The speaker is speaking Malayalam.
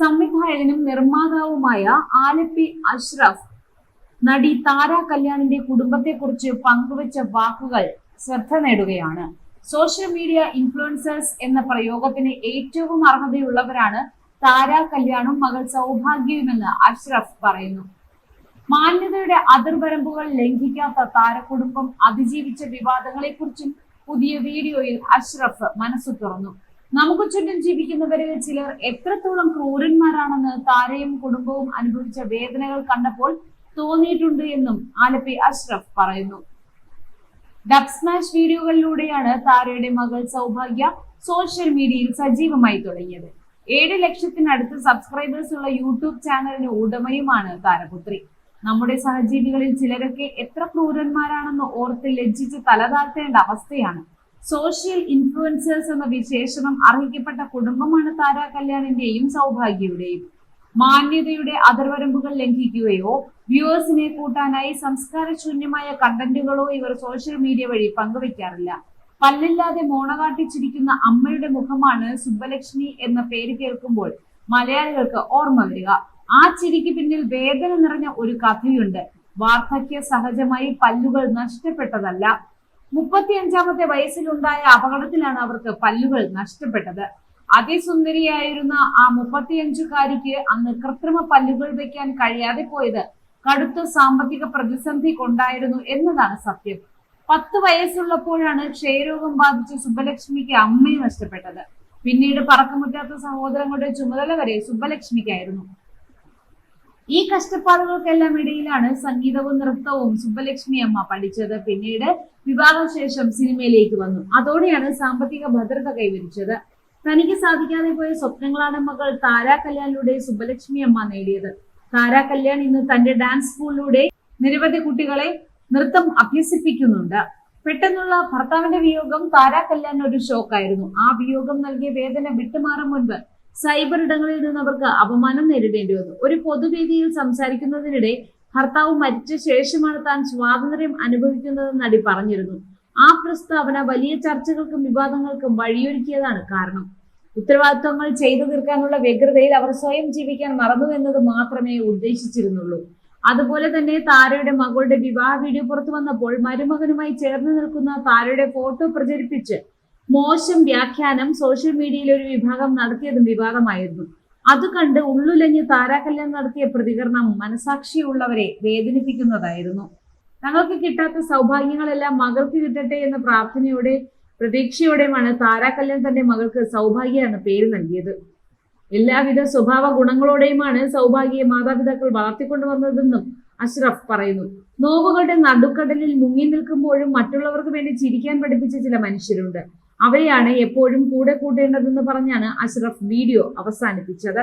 സംവിധായകനും നിർമ്മാതാവുമായ ആലപ്പി അഷ്റഫ് നടി താര കല്യാണിന്റെ കുടുംബത്തെക്കുറിച്ച് പങ്കുവച്ച വാക്കുകൾ ശ്രദ്ധ നേടുകയാണ്. സോഷ്യൽ മീഡിയ ഇൻഫ്ലുവൻസേഴ്സ് എന്ന പ്രയോഗത്തിന് ഏറ്റവും അർഹതയുള്ളവരാണ് താര കല്യാണും മകൾ സൗഭാഗ്യവുമെന്ന് അഷ്റഫ് പറയുന്നു. മാന്യതയുടെ അതിർവരമ്പുകൾ ലംഘിക്കാത്ത താരകുടുംബം അതിജീവിച്ച വിവാദങ്ങളെക്കുറിച്ചും പുതിയ വീഡിയോയിൽ അഷ്റഫ് മനസ്സു തുറന്നു. നമുക്ക് ചുറ്റും ജീവിക്കുന്നവരിൽ ചിലർ എത്രത്തോളം ക്രൂരന്മാരാണെന്ന് താരയും കുടുംബവും അനുഭവിച്ച വേദനകൾ കണ്ടപ്പോൾ തോന്നിയിട്ടുണ്ട് എന്നും ആലപ്പി അഷ്റഫ് പറയുന്നു. ഡബ് സ്മാഷ് വീഡിയോകളിലൂടെയാണ് താരയുടെ മകൾ സൗഭാഗ്യ സോഷ്യൽ മീഡിയയിൽ സജീവമായി തുടങ്ങിയത്. ഏഴ് ലക്ഷത്തിനടുത്ത് സബ്സ്ക്രൈബേഴ്സ് ഉള്ള യൂട്യൂബ് ചാനലിന് ഉടമയുമാണ് താരപുത്രി. നമ്മുടെ സഹജീവികളിൽ ചിലരൊക്കെ എത്ര ക്രൂരന്മാരാണെന്ന് ഓർത്ത് ലജ്ജിച്ച് തലതാഴ്ത്തേണ്ട അവസ്ഥയാണ്. സോഷ്യൽ ഇൻഫ്ലുവൻസേഴ്സ് എന്ന വിശേഷണം അർഹിക്കപ്പെട്ട കുടുംബമാണ് താര കല്യാണിന്റെയും സൗഭാഗ്യയുടെയും. മാന്യതയുടെ അതിർവരമ്പുകൾ ലംഘിക്കുകയോ വ്യൂവേഴ്സിനെ കൂട്ടാനായി സംസ്കാര ശൂന്യമായ കണ്ടന്റുകളോ ഇവർ സോഷ്യൽ മീഡിയ വഴി പങ്കുവെക്കാറില്ല. പല്ലില്ലാതെ മോണകാട്ടിച്ചിരിക്കുന്ന അമ്മയുടെ മുഖമാണ് സുബ്ബലക്ഷ്മി എന്ന പേര് കേൾക്കുമ്പോൾ മലയാളികൾക്ക് ഓർമ്മ വരിക. ആ ചിരിക്ക് പിന്നിൽ വേദന നിറഞ്ഞ ഒരു കഥയുണ്ട്. വാർദ്ധക്യ സഹജമായി പല്ലുകൾ നഷ്ടപ്പെട്ടതല്ല. മുപ്പത്തിയഞ്ചാമത്തെ വയസ്സിലുണ്ടായ അപകടത്തിലാണ് അവർക്ക് പല്ലുകൾ നഷ്ടപ്പെട്ടത്. അതിസുന്ദരിയായിരുന്ന ആ മുപ്പത്തിയഞ്ചുകാരിക്ക് അന്ന് കൃത്രിമ പല്ലുകൾ വെക്കാൻ കഴിയാതെ പോയത് കടുത്ത സാമ്പത്തിക പ്രതിസന്ധി കൊണ്ടായിരുന്നു എന്നതാണ് സത്യം. പത്ത് വയസ്സുള്ളപ്പോഴാണ് ക്ഷയരോഗം ബാധിച്ച സുബ്ബലക്ഷ്മിക്ക് അമ്മയെ നഷ്ടപ്പെട്ടത്. പിന്നീട് പറക്കമുറ്റാത്ത സഹോദരങ്ങളുടെ ചുമതല വരെ സുബ്ബലക്ഷ്മിക്കായിരുന്നു. ഈ കഷ്ടപ്പാടുകൾക്കെല്ലാം ഇടയിലാണ് സംഗീതവും നൃത്തവും സുബ്ബലക്ഷ്മി അമ്മ പഠിച്ചത്. പിന്നീട് വിവാഹശേഷം സിനിമയിലേക്ക് വന്നു. അതോടെയാണ് സാമ്പത്തിക ഭദ്രത കൈവരിച്ചത്. തനിക്ക് സാധിക്കാതെ പോയ സ്വപ്നങ്ങളാണ് മകൾ താരാ കല്യാണിലൂടെ സുബ്ബലക്ഷ്മി അമ്മ നേടിയത്. താരാ കല്യാൺ ഇന്ന് തന്റെ ഡാൻസ് സ്കൂളിലൂടെ നിരവധി കുട്ടികളെ നൃത്തം അഭ്യസിപ്പിക്കുന്നുണ്ട്. പെട്ടെന്നുള്ള ഭർത്താവിന്റെ വിയോഗം താരാ കല്യാൺ ഒരു ഷോക്കായിരുന്നു. ആ വിയോഗം നൽകിയ വേദന വിട്ടുമാറും മുൻപ് സൈബർ ഇടങ്ങളിൽ നിന്ന് അവർക്ക് അപമാനം നേരിടേണ്ടി വന്നു. ഒരു പൊതുവേദിയിൽ സംസാരിക്കുന്നതിനിടെ ഭർത്താവ് മരിച്ച ശേഷമാണ് താൻ സ്വാതന്ത്ര്യം അനുഭവിക്കുന്നതെന്ന് നടി പറഞ്ഞിരുന്നു. ആ പ്രസ്താവന വലിയ ചർച്ചകൾക്കും വിവാദങ്ങൾക്കും വഴിയൊരുക്കിയതാണ് കാരണം. ഉത്തരവാദിത്വങ്ങൾ ചെയ്തു തീർക്കാനുള്ള വ്യഗ്രതയിൽ അവർ സ്വയം ജീവിക്കാൻ മറന്നു എന്നത് മാത്രമേ ഉദ്ദേശിച്ചിരുന്നുള്ളൂ. അതുപോലെ തന്നെ താരയുടെ മകളുടെ വിവാഹ വീഡിയോ പുറത്തു വന്നപ്പോൾ മരുമകനുമായി ചേർന്ന് നിൽക്കുന്ന താരയുടെ ഫോട്ടോ പ്രചരിപ്പിച്ച് മോശം വ്യാഖ്യാനം സോഷ്യൽ മീഡിയയിൽ ഒരു വിഭാഗം നടത്തിയതും വിവാദമായിരുന്നു. അത് കണ്ട് ഉള്ളുലഞ്ഞ് താരാകല്യാൺ നടത്തിയ പ്രതികരണം മനസാക്ഷിയുള്ളവരെ വേദനിപ്പിക്കുന്നതായിരുന്നു. തങ്ങൾക്ക് കിട്ടാത്ത സൗഭാഗ്യങ്ങളെല്ലാം മകൾക്ക് കിട്ടട്ടെ എന്ന പ്രാർത്ഥനയോടെ പ്രതീക്ഷയോടെയുമാണ് താരാകല്യാൺ തന്റെ മകൾക്ക് സൗഭാഗ്യ എന്ന പേര് നൽകിയത്. എല്ലാവിധ സ്വഭാവ ഗുണങ്ങളോടെയുമാണ് സൗഭാഗ്യയെ മാതാപിതാക്കൾ വളർത്തിക്കൊണ്ടുവന്നതെന്നും അഷ്റഫ് പറയുന്നു. നോവുകളുടെ നടുക്കടലിൽ മുങ്ങി നിൽക്കുമ്പോഴും മറ്റുള്ളവർക്ക് വേണ്ടി ചിരിക്കാൻ പഠിപ്പിച്ച ചില മനുഷ്യരുണ്ട്. അവരെയാണ് എപ്പോഴും കൂടെ കൂട്ടേണ്ടതെന്ന് പറഞ്ഞാണ് അഷ്റഫ് വീഡിയോ അവസാനിപ്പിച്ചത്.